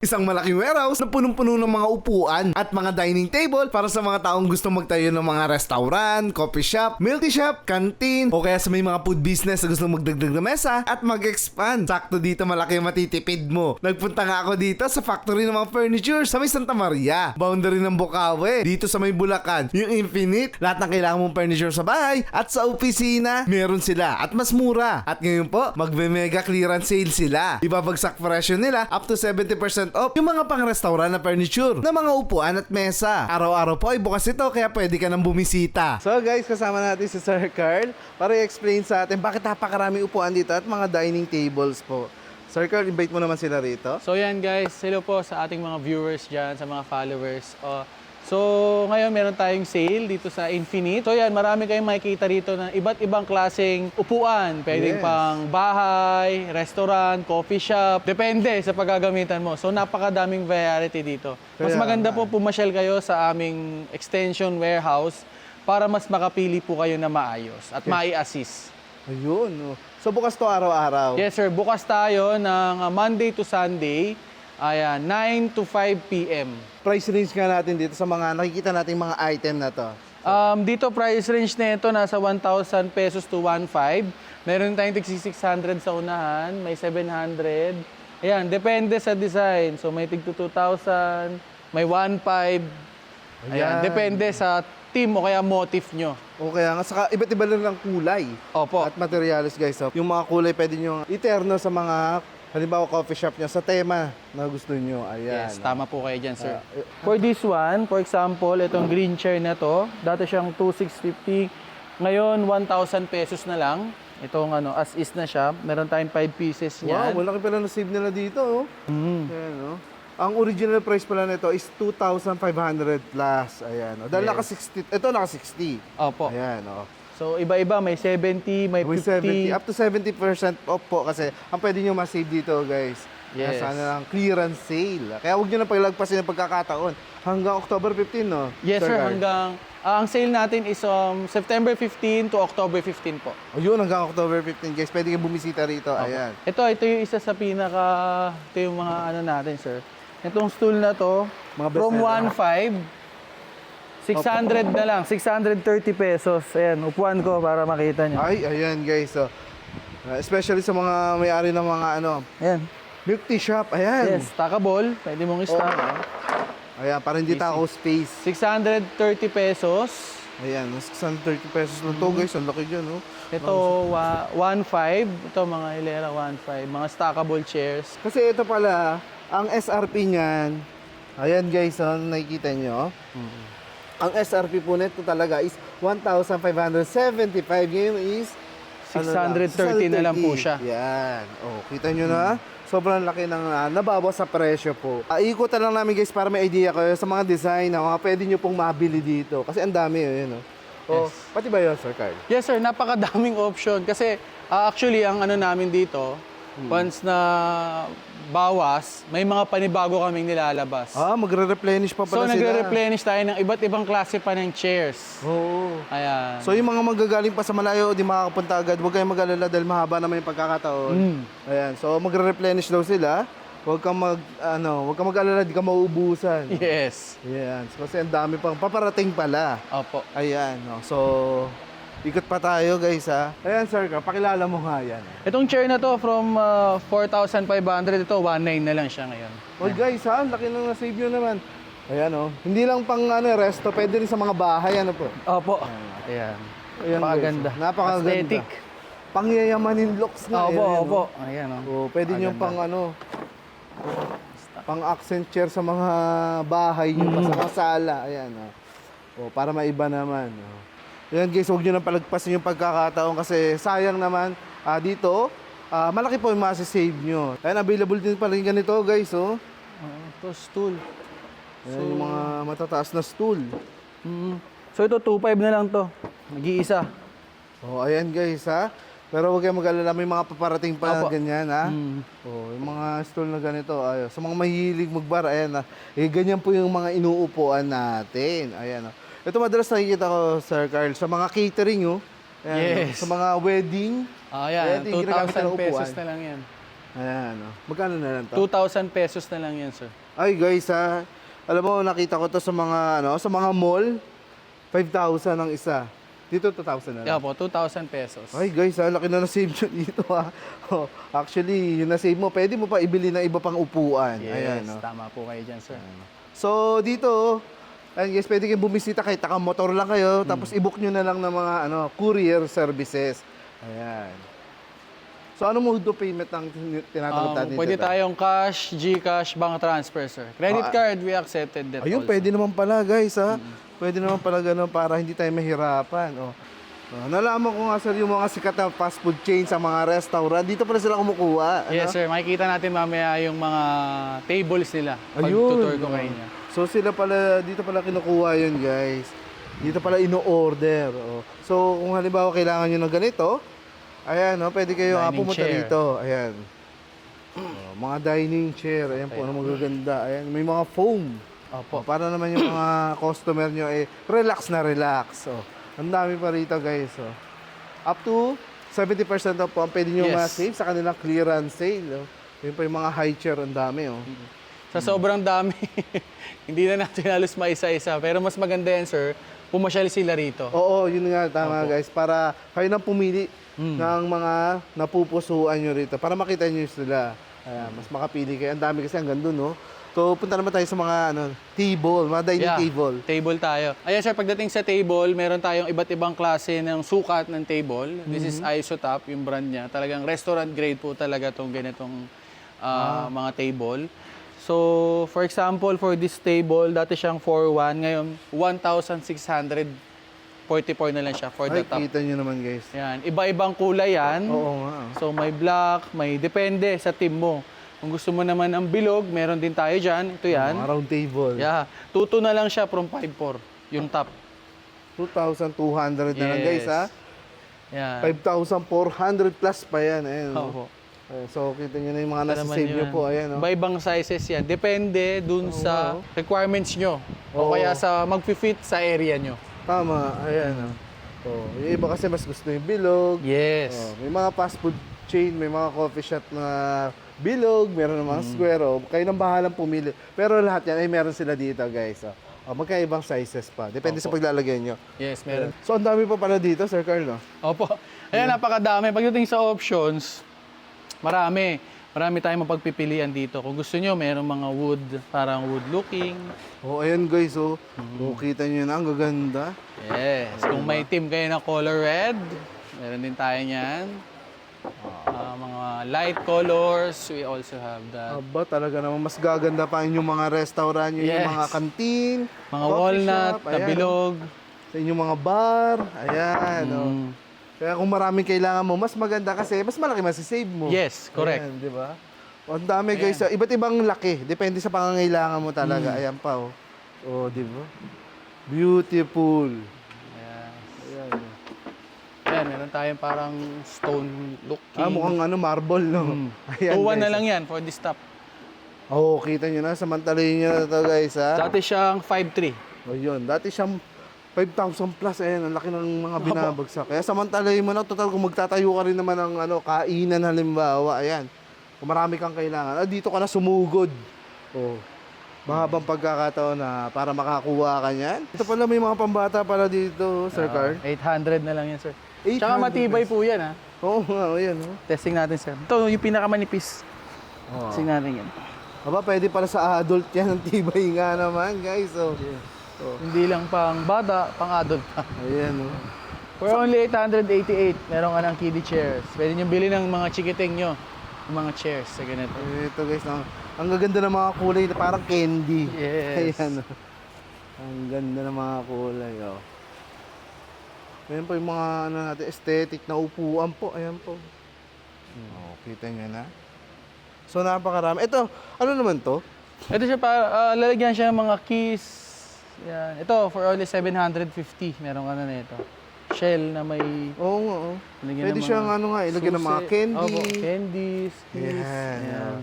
Isang malaking warehouse na punong-puno ng mga upuan at mga dining table para sa mga taong gusto magtayo ng mga restaurant, coffee shop, tea shop, canteen, o kaya sa may mga food business na gusto magdagdag na mesa at mag-expand. Sakto dito malaki ang matitipid mo. Nagpunta nga ako dito sa factory ng mga furniture sa may Santa Maria. Boundary ng Bukawe. Dito sa may Bulacan. Yung Infinite. Lahat ng kailangan mong furniture sa bahay at sa opisina, meron sila. At mas mura. At ngayon po, magme-mega clearance sale sila. Ibabagsak presyo nila up to 70% off yung mga pang-restaurant na furniture na mga upuan at mesa. Araw-araw po ay bukas ito kaya pwede ka nang bumisita. So guys, kasama natin si Sir Carl para i-explain sa atin bakit napakarami upuan dito at mga dining tables po. Sir Carl, invite mo naman sila rito. So yan guys, hello po sa ating mga viewers dyan, sa mga followers. Uh, so ngayon meron tayong sale dito sa Infinite. So yan, marami kayong makikita rito na iba't ibang klaseng upuan. Pwedeng Yes. pang bahay, restaurant, coffee shop. Depende sa paggagamitan mo. So napakadaming variety dito. Mas maganda po pumasyal kayo sa aming extension warehouse para mas makapili po kayo na maayos at mai-assist. Ayun. oh. So bukas to araw-araw. Yes sir, bukas tayo ng Monday to Sunday. Ayan, 9 to 5 p.m. Price range nga natin dito sa mga nakikita nating mga item na to. Um, dito price range na ito nasa 1,000 pesos to 1,500. Meron tayong tig 600 sa unahan, may 700. Ayan, depende sa design. So may tig 2,000, may 1,500. Ayan, Ayan. depende sa team o kaya motif nyo. O kaya nga, saka iba't iba lang ng kulay. Opo. At materials guys. So, yung mga kulay pwede nyo iterno sa mga halimbawa coffee shop nyo sa tema na gusto nyo. Ayan. Yes, tama po kayo dyan, sir. Ah, eh, For this one, for example, itong green chair na to, dati siyang 2,650. Ngayon, 1,000 pesos na lang. Itong ano, as is na siya. Meron tayong 5 pieces niyan. Wow, malaki pala na save nila dito. Oh. Mhm. Ayan, oh. Ang original price pala nito is 2,500 plus. Ayan. Oh. Dahil Yes. naka 60, ito naka 60. Opo. Ayan, oh. So, iba-iba. May 70, may May 70, 50. up to 70% off po kasi ang pwede nyo ma-save dito guys. Yes. Nasa ano lang, clearance sale. Kaya huwag nyo na paglagpasin ng pagkakataon. Hanggang October 15, no? Yes, sir. Carl? Hanggang, ah, ang sale natin is um, September 15 to October 15 po. Ayun, hanggang October 15 guys. Pwede kayo bumisita rito. Ayan. Ito, ito yung isa sa pinaka, ito yung mga ano natin, sir. Itong stool na to, Mga from seller. 1.5, 600 na lang, 630 pesos. Ayan, upuan ko para makita nyo. Ay, ayan guys. So, uh, especially sa mga may-ari ng mga ano, Ayan, milk tea shop. Ayan. yes, takabol, pwede mong stock. Ayan, para hindi takaw space. 630 pesos. Ayan, 630 pesos lang to guys. Ang laki dyan, oh. Ito, wa- 1.5. Ito, mga hilera, 1.5. Mga stackable chairs. Kasi ito pala, ang SRP niyan, ayan guys, oh, nakikita nyo. Ang SRP po nito talaga is 1,575. Ngayon is ano lang, 630 na lang po 630. siya. Yan. Oh, kita nyo na? Sobrang laki ng uh, nababawas sa presyo po. Uh, ikutan lang namin guys para may idea kayo sa mga design na mga pwede nyo pong mabili dito. Kasi ang dami yun. Oh. Oh, Yes. Pati ba yun, Sir Carl? Yes sir, napakadaming option. Kasi ah, actually, ang ano namin dito, once na bawas, may mga panibago kaming nilalabas. Ah, magre-replenish pa so pala sila. nagre-replenish tayo ng iba't ibang klase pa ng chairs. Oo. Ayan. So yung mga manggagaling pa sa malayo di makakapunta agad, huwag kayong mag-alala dahil mahaba naman yung pagkakataon. Mm. Ayan, so magre-replenish daw sila. Huwag kang mag ano, huwag kang mag-alala, di ka mauubusan. yes. Ayan, so, kasi ang dami pang paparating pala. Opo. Ayan, no. So ikot pa tayo, guys, ha. Ayan, sir, ka, pakilala mo nga yan. Itong chair na to from ah, 4,500 ito, 1,900 na lang siya ngayon. Oh, guys, ha, ang laki nang na-save nyo naman. Ayan, oh. Hindi lang pang ano, resto, pwede rin sa mga bahay, ano po. Opo. Ayan. Ayan, Napakaganda. guys. Napakaganda. Aesthetic. Pangyayamanin looks nga. Opo, ayan, opo. oh. Ayan, oh. Oh, pwede nyo pang ano, pang accent chair sa mga bahay nyo, pa sa mga sala. Ayan, oh. Oh, para maiba naman. Oh. Ayan guys, huwag nyo nang palagpasin yung pagkakataon kasi sayang naman ah, dito, ah, malaki po yung masasave nyo. Ayan, available din pa rin ganito guys, oh. Oh, ito, stool. Ayan yung mga matataas na stool. Mm. So ito, 2,500 na lang to. Nag-iisa. Oh, ayan guys, ha. Pero huwag kayong mag-alala, may mga paparating pa na Opo. ganyan, ha. Mm. Oh, yung mga stool na ganito, ayo. Sa mga mahilig magbar, ayan na. Eh, ganyan po yung mga inuupuan natin. Ayan. Oh. Ito madalas nakikita ko, Sir Carl, sa mga catering, oh. Ayan, Yes. Sa mga wedding. Ah, Ayan, ginagamit 2,000 nilang pesos na lang yan. Ayan, oh. Magkano na lang to? 2,000 pesos na lang yan, sir. Ay guys ha, alam mo nakita ko to sa mga ano, sa mga mall, 5,000 ang isa. Dito 2,000 na lang. Yeah po, 2,000 pesos. Ay guys, ha, laki na na-save nyo dito ha. Oh, actually, yung na-save mo, pwede mo pa ibili ng iba pang upuan. Yes, Ayan, no? tama po kayo dyan, sir. So dito, ayun guys, pwede kayong bumisita kahit motor lang kayo, tapos i-book nyo na lang ng mga ano, courier services. Ayan. So ano mode of payment ang tin- tinatanggap Um, natin pwede dito? tayong cash, Gcash, bank transfer, sir. Credit Ah. card, we accepted that Ayun, also. pwede naman pala guys ha. Pwede naman pala ganun para hindi tayo mahirapan. Oh. Oh, nalaman ko nga sir yung mga sikat na fast food chain sa mga restaurant. Dito pala sila kumukuha. ano? Yes, sir. Makikita natin mamaya yung mga tables nila. Pag Ayun. tutur ko kayo niya. So sila pala, dito pala kinukuha yun guys. Dito pala ino-order. Oh. So kung halimbawa kailangan nyo ng ganito, ayan, oh, pwede kayo Dining pumunta chair. dito. Ayan. Oh, mga dining chair. Ayan po, ano magaganda. Ayan, may mga foam. Opo. Oh, para naman yung mga customer nyo eh, relax na relax. So, ang dami pa rito guys. So, up to 70% off po ang pwede nyo Yes. ma-save sa kanilang clearance sale. Oh. Yun pa yung mga high chair, ang dami. Oh. Sa sobrang dami, hindi na natin halos maisa-isa. Pero mas maganda yan, sir. Pumasyal sila rito. Oo, yun nga, tama guys. Para kayo nang pumili Hmm. ng mga napupusuan nyo rito. Para makita nyo sila. Ayan, mas makapili kayo. Ang dami kasi hanggang doon, no? So, punta naman tayo sa mga ano, table, mga dining Yeah, table. Table tayo. Ayan sir, pagdating sa table, meron tayong iba't ibang klase ng sukat ng table. This is Mm-hmm. Isotop, yung brand niya. Talagang restaurant grade po talaga tong ganitong ah, mga table. So, for example, for this table, dati siyang 4-1. Ngayon, 1,644 na lang siya for the Ay, top. kita nyo naman guys. Yan. Iba-ibang kulay yan. Oo nga. oh. So may black, may depende sa team mo. Kung gusto mo naman ang bilog, meron din tayo dyan. Ito yan. Mga round table. Yeah. Tuto na lang siya from 5.4. Yung top. 2,200 na lang guys Yes. ha. Yan. 5,400 plus pa yan. Ayan, oh. Opo. Ayan, so, kita nyo na yung mga nasa save nyo po. Ayan, oh. Iba-ibang sizes yan. Depende dun sa requirements nyo. O Oo. kaya sa mag-fit sa area nyo. Tama. Ayan, oh. Oh, yung iba kasi mas gusto yung bilog. Yes. Oh, may mga fast food chain, may mga coffee shop na bilog, meron ng mga Mm. square. Oh. Kayo nang bahalang pumili. Pero lahat yan ay meron sila dito, guys. Oh. Oh, magkaibang sizes pa. Depende sa paglalagay nyo. Yes, meron. So, ang dami pa pala dito, Sir Carlo. Opo. Ayan, napakadami. Pagdating sa options, marami. Marami tayong mapagpipilian dito. Kung gusto nyo, merong mga wood, parang wood looking. Oh, ayan guys, oh. Mm. Oh, kita nyo na, ang gaganda. Yes. Kung may team kayo na color red, meron din tayo niyan. Ah, mga light colors, we also have that. Aba, talaga naman mas gaganda pa inyong mga restaurant, yung Yes. mga kantin, Mga walnut, shop, na ayan. Sa inyong mga bar, ayan. oh. Kaya kung maraming kailangan mo, mas maganda kasi mas malaki masisave mo. Yes, correct. Ayan, di ba? O, Ang dami guys, ah, iba't ibang laki. Depende sa pangangailangan mo talaga. Mm. Ayan pa, oh. Oh, di ba? Beautiful. Yes. Ayan. Ayan, meron tayong parang stone looking. Ah, mukhang ano, marble, no? Mm. Ayan, Tuwan guys. na lang yan for this top. Oo, oh, kita nyo na. Samantalayin nyo na to guys, ha? Dati siyang 5'3". O yun, dati siyang 5,000 plus, ayan, ang laki ng mga binabagsak. Kaya samantalayin mo na, total kung magtatayo ka rin naman ng ano, kainan halimbawa, ayan. Kung marami kang kailangan, ah, dito ka na sumugod. O, mahabang pagkakataon na para makakuha ka niyan. Ito pala may mga pambata pala dito, Sir Carl. Ah, 800 na lang yan, sir. 800 Tsaka matibay po yan, ha? Oo nga, oh, ayan. Oh. Testing natin, sir. Ito, yung pinakamanipis. Oh. Testing natin yan. Aba, pwede pala sa adult yan, ang tibay nga naman, guys. Oh. Oh. Hindi lang pang bata, pang adult pa. Ayan, oh. For only 888, meron ka ng kiddie chairs. Pwede nyo bilhin ng mga chikiting nyo. Yung mga chairs sa ganito. Ito guys, ang, ang gaganda ng mga kulay, na parang candy. Yes. Ayan. oh. Ang ganda ng mga kulay, oh. Ayan po yung mga ano natin, aesthetic na upuan po. Ayan po. Oh, kita nyo na. So, napakarami. Ito, ano naman to? Ito siya para, ah, lalagyan siya ng mga keys. Yan. Ito, for only 750, meron ka na nito. Shell na may Oo nga, oh. Lagyan Pwede ng siyang ano nga, ilagyan ng mga susi. candy. Opo, candies, keys. Yan, Yan.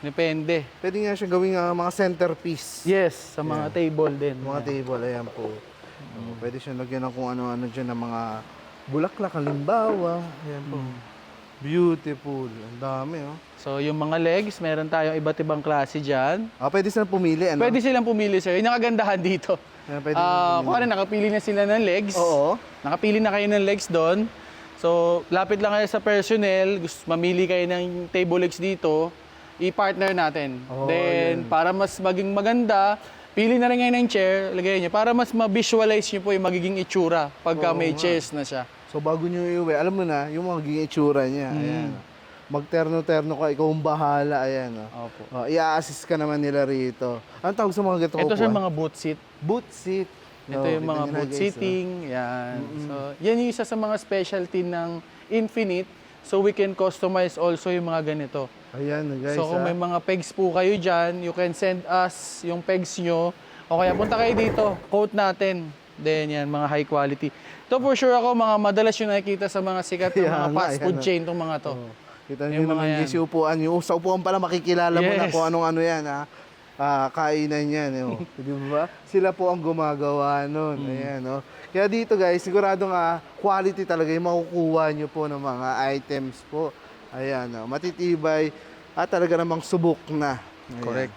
Depende. Pwede nga siyang gawing ah, mga centerpiece. Yes, sa mga table din. Mga table, ayan po. Oh, pwede siyang lagyan ng kung ano-ano dyan ng mga bulaklak, halimbawa. Ayan po. Beautiful. Ang dami, oh. So, yung mga legs, meron tayong iba't ibang klase dyan. Ah, pwede silang pumili, ano? Pwede silang pumili, sir. Yung nakagandahan dito. Ayan, pwede Ah, kung ano, nakapili na sila ng legs. Oo. Nakapili na kayo ng legs doon. So, lapit lang kayo sa personnel, gusto mamili kayo ng table legs dito, i-partner natin. Oh, Then, para mas maging maganda, pili na rin ngayon ng chair, lagay nyo, para mas ma-visualize nyo po yung magiging itsura pagka may chairs na siya. So bago nyo iuwi, alam mo na, yung magiging itsura niya. Mm. Ayan. Magterno-terno ka, ikaw ang bahala. Ayan. Oh. Opo. Oh, i-assist ka naman nila rito. Ano tawag sa mga ganito Ito sa mga boot seat. Boot seat. Ito Oh, yung mga boot guys, seating. Yan. So, yan yung isa sa mga specialty ng Infinite. So, we can customize also yung mga ganito. oh. Ayan, guys. so, kung ah. may mga pegs po kayo dyan, you can send us yung pegs nyo. O kaya punta kayo dito, quote natin. Then yan, mga high quality. Ito for sure ako, mga madalas yung nakikita sa mga sikat Kaya mga fast food ah. chain tong mga to. Oh. Kita nyo Yung mga naman yan. yung upuan. Yung sa upuan pala makikilala mo na Yes. kung anong ano yan, ha? Ah, kainan yan, eh, oh. Di ba? Sila po ang gumagawa nun. Mm. Ayan, oh. Kaya dito guys, sigurado nga, quality talaga yung makukuha nyo po ng mga items po. Ayan, oh. matitibay at talaga namang subok na. Ayan. Correct.